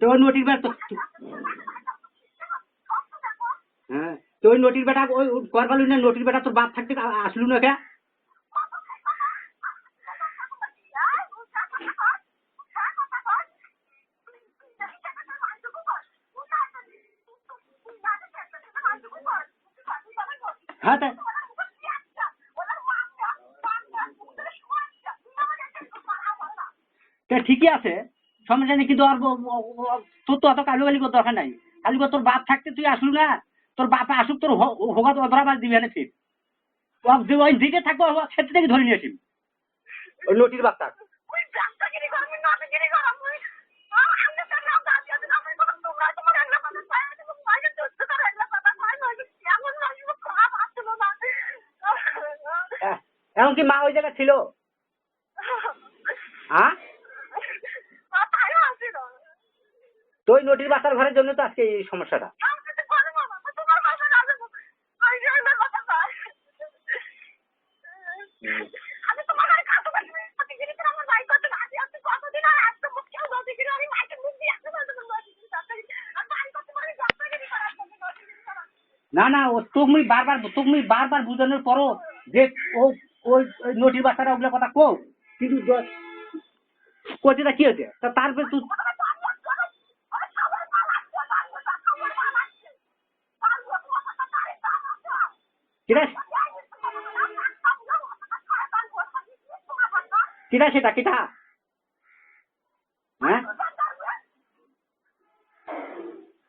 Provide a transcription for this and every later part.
তো ওই নটির বেটা হ্যাঁ তো ওই নটির বেটা ওই করবালু না, নটির বেটা তোর বাপ থাকতে আসলু না কে? হ্যাঁ তা তা ঠিকই আছে। সমস্যা নেই কিন্তু আর তোর তো অত কালু গালি করার দরকার নাই। কালু তোর বাপ থাকতে তুই আসলু না তোর বাপ আসুক তোর হ- হোগা তো অধরা বাজ দিবি না ঠিক ওই দিকে থাকব ক্ষেত্রে থেকে ধরে নিয়ে আসিম। ওই নটির বাচ্চা। হ্যাঁ, এমনকি মা ওই জায়গায় ছিল। হ্যাঁ তো ওই নটির বাচ্চার ঘরের জন্য তো আজকে এই সমস্যাটা। না না, ও তুমি বারবার তুমি বারবার বুঝানোর পরও যে ও ওই নটির বাচ্চারা ওগুলো কথা কো কিন্তু কোচেটা কি হয়েছে? তারপরে তুই কিরা? কিরা সেটা, কিটা? হ্যাঁ?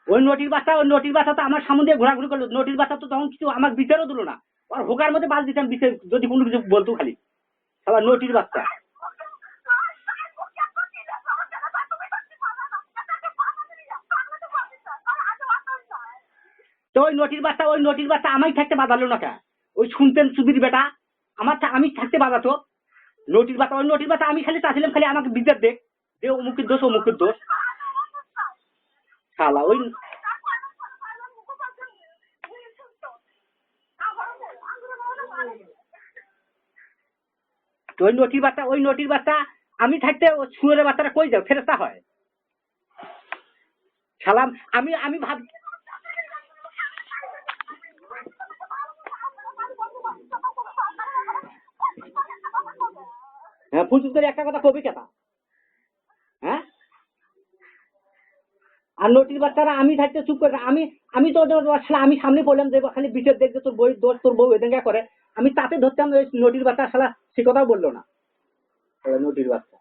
ওই নটির বাচ্চা ওই নটির বাচ্চা তো আমার সামনে দিয়ে ঘোরাঘুরি করল। নটির বাচ্চা তো তখন কিছু আমার বিচারও দিল না। আর হোকার মধ্যে বাস দিতাম বিচার যদি কোনো কিছু বলতো খালি। আবার নটির বাচ্চা তো ওই নটির বাচ্চা, ওই নটির বাচ্চা আমাই থাকতে বাঁধালো না কে ওই শুনতেন সুবির বেটা, আমার আমি থাকতে বাঁধাতো। নটির বাচ্চা, ওই নটির বাচ্চা আমি খালি চাচ্ছিলাম খালি আমাকে বিচার দেখ, যে অমুকের দোষ অমুকের দোষ। শালা, ওই ওই নটির বাচ্চা, ওই নটির বাচ্চা আমি থাকতে সুরের বাচ্চাটা কই যাও ফেরস্তা হয়। সালাম আমি আমি ভাব করে একটা কথা কবি কেতা? হ্যাঁ? আর নটির বাচ্চারা, আমি থাকতে চুপ করে, আমি আমি তো আসলে আমি সামনে বললাম যে খালি বিচার দেখবে তোর বই, দোষ, তোর বউ এদেঙ্গা করে, আমি তাতে ধরতাম নটির বাচ্চা শালা সে কথাও বলল না। নটির বাচ্চা।